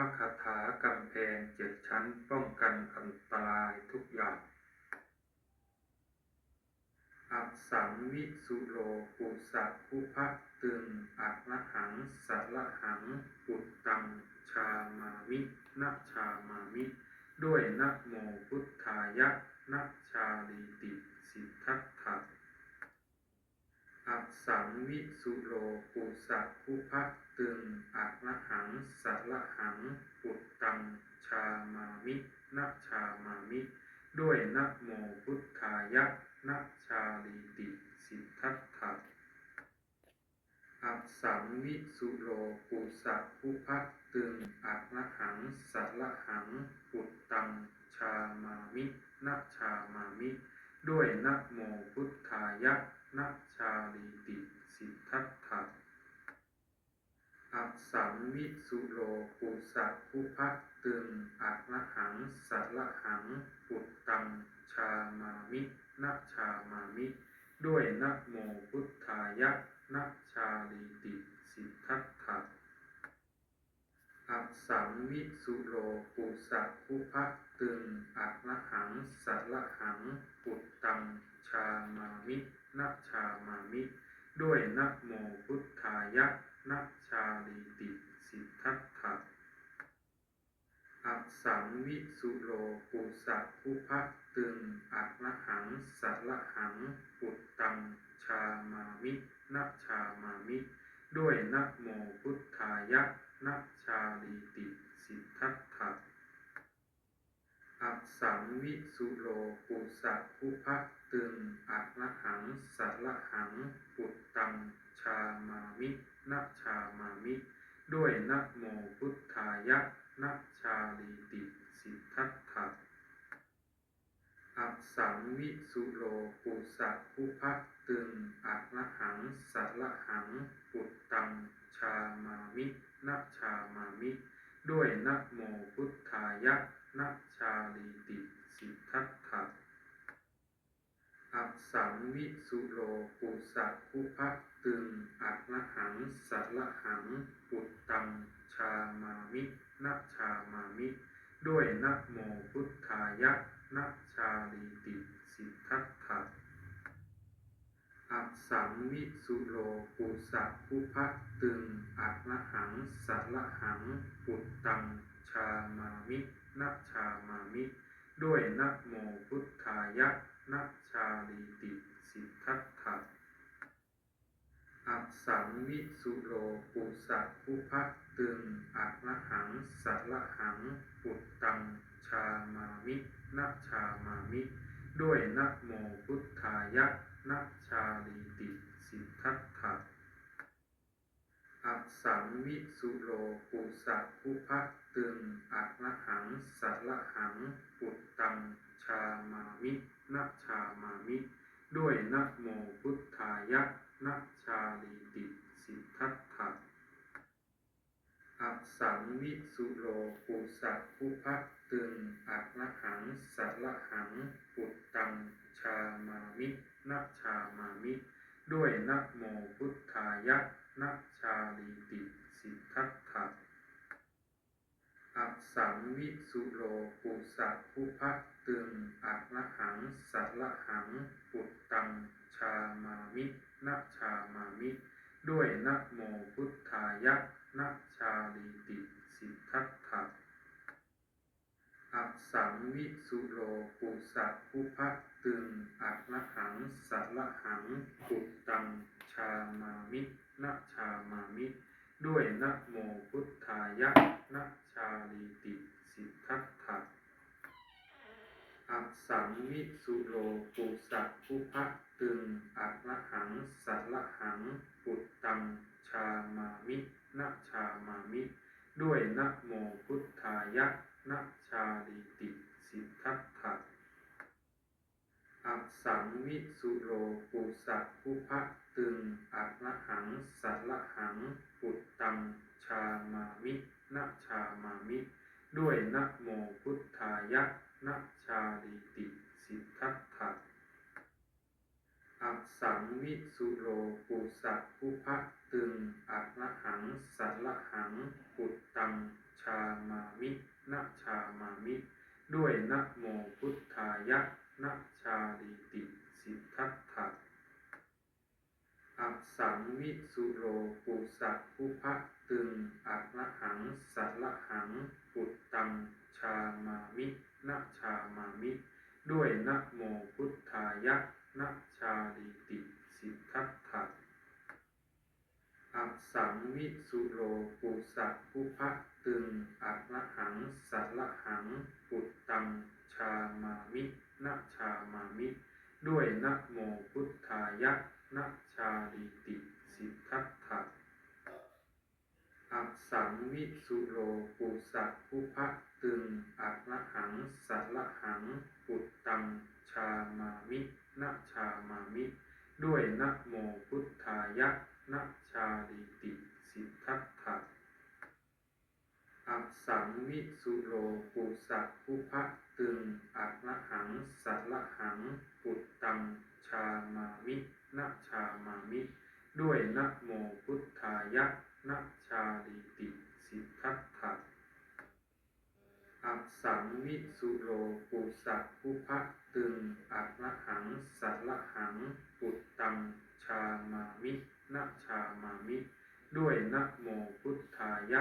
ระคาถากำแพงเจ็ดชั้นป้องกันอันตรายทุกอย่างอักสังวิสุโลปุสะภุพะตึงอักละหังสะละหังปุตตังชามามินะชามามิ ด้วยนะโมพุทธายะนะชาลีติ สิทธัตถะ วิสุโลปุสะภุพะตึงอัละหังสะละหังปุตตังชามามินะชามามิ ด้วยนะโมพุทธายะนะชาลีติสิทธัตถะอัสังวิสุโลปุสะภุพะตึงอัละหังสะละหังปุตตังชามามินะชามามิ ด้วยนะโมพุทธายะนะชาลีติ สิทธัตถะอักสังวิสุโลปุสะภุพะตึงอักละหังสะละหังปุตตังชามามินะชามามิ ด้วยนะโมพุทธายะนะชาลีติสิทธัตถะอักสังวิสุโลปุสะภุพะตึงอักละหังสะละหังปุตตังชามามินะชามามิ ด้วยนะโมพุทธายะนะชาลีติสิทธัตถะอักสังวิสุโลปุสะภุพะตึงอักละหังสะละหังปุตตังชามามินะชามามิ ด้วยนะโมพุทธายะนะชาลีติสิทธัตถะอักสัง วิสุโลปุสะภุพะตึงอักละหังสะละหังปุตตังชามามินะชามามิ ด้วยนะโมพุทธายะนะชาลีติสิทธัตถะอัสังวิสุโลปุสะภุพะตึงอักละหังสะละหังปุตตังชามามินะชามามิ ด้วยนะโมพุทธายะนะชาลีติ สิทธัตถะอักสังวิสุโลปุสะภุพะตึงอักละหังสะละหัง ปุตตัง ชามามินะชามามิ ด้วยนะโมพุทธายะนะชาลีติสิทธัตถะอักสังวิสุโลปุสะภุพะตึงอักละหังสะละหัง ปุตตัง ชามามินะชามามิ ด้วยนะโมพุทธายะนะชาลีติสิทธัตถะอักสังวิสุโลปุสะภุพะตึงอักละหังสะละหังปุตตังชามามินะชามามิ ด้วยนะโมพุทธายะนะชาลีติสิทธัตถะ อัสังวิสุโลปุสะภุพะตึงอัละหังสะละหังปุตตังชามามินะชามามิ ด้วยนะโมพุทธายะนะชาลีติสิทธัตถะอัสังวิสุโลปุสะภุพะตึงอัละหังสะละหังปุตตังชามามินะชามามิ ด้วยนะโมพุทธายะ นะชาลีติสิทธัตถะอัสังวิสุโลปุสะภุพะตึงอัละหังสัละหัง ชามามินะชามามิ ด้วยนะโมพุทธายะนะชาลีติสิทธัตถะอักสัง วิสุโลปุสะภุพะตึงอักละหังสะละหังปุตตังชามามินะชามามิ ด้วยนะโมพุทธายะนะชาลีติสิทธัตถะอัสังวิสุโลปุสะภุพะตึงอักละหังสะละหังปุตตังชามามินะชามามิ ด้วยนะโมพุทธายะ นะชาลีติสิทธัตถะอักสังวิสุโลปุสะภุพะตึงอัละหังสะละหังปุตตังชามามินะชามามิ ด้วยนะโมพุทธายะนะชาลีติสิทธัตถะอักสังวิสุโลปุสะภุพะตึงอัละหังสะละหังปุตตังชชามามิ นะชามามิ ด้วยนะโมพุทธายะนะชาลิติสิทธัตถะอัสสังวิสุโลปุสะภุพะตึงอะระหังสะละหังปุตตังชามามินะชามามิ ด้วยนะโมพุทธายะนะชาลิติสิทธัตถะอัส สังวิสุโลปุสะภุพะตึงอะระหังสะละหังปุตตังชามามินะชามามิ ด้วยนะโมพุทธายะนะชาลิติสิทธัตถะอัสังวิสุโลปุสะภุพะตึงอะระหังสะละหังปุตตังชามามินะชามามิ ด้วยนะโมพุทธายะนะชาลิติ สิทธัตถะอัสังวิสุโลปุสะภุพะตึงอะระหังสะละหัง ปุตตังชามามินะชามามิ ด้วยนะโมพุทธายะนะชาลิติสิทธัตถะอัสังวิสุโลปุสะภุพะตึงอะระหังสะละหัง ปุตตังชามามินะชามามิ ด้วยนะโมพุทธายะ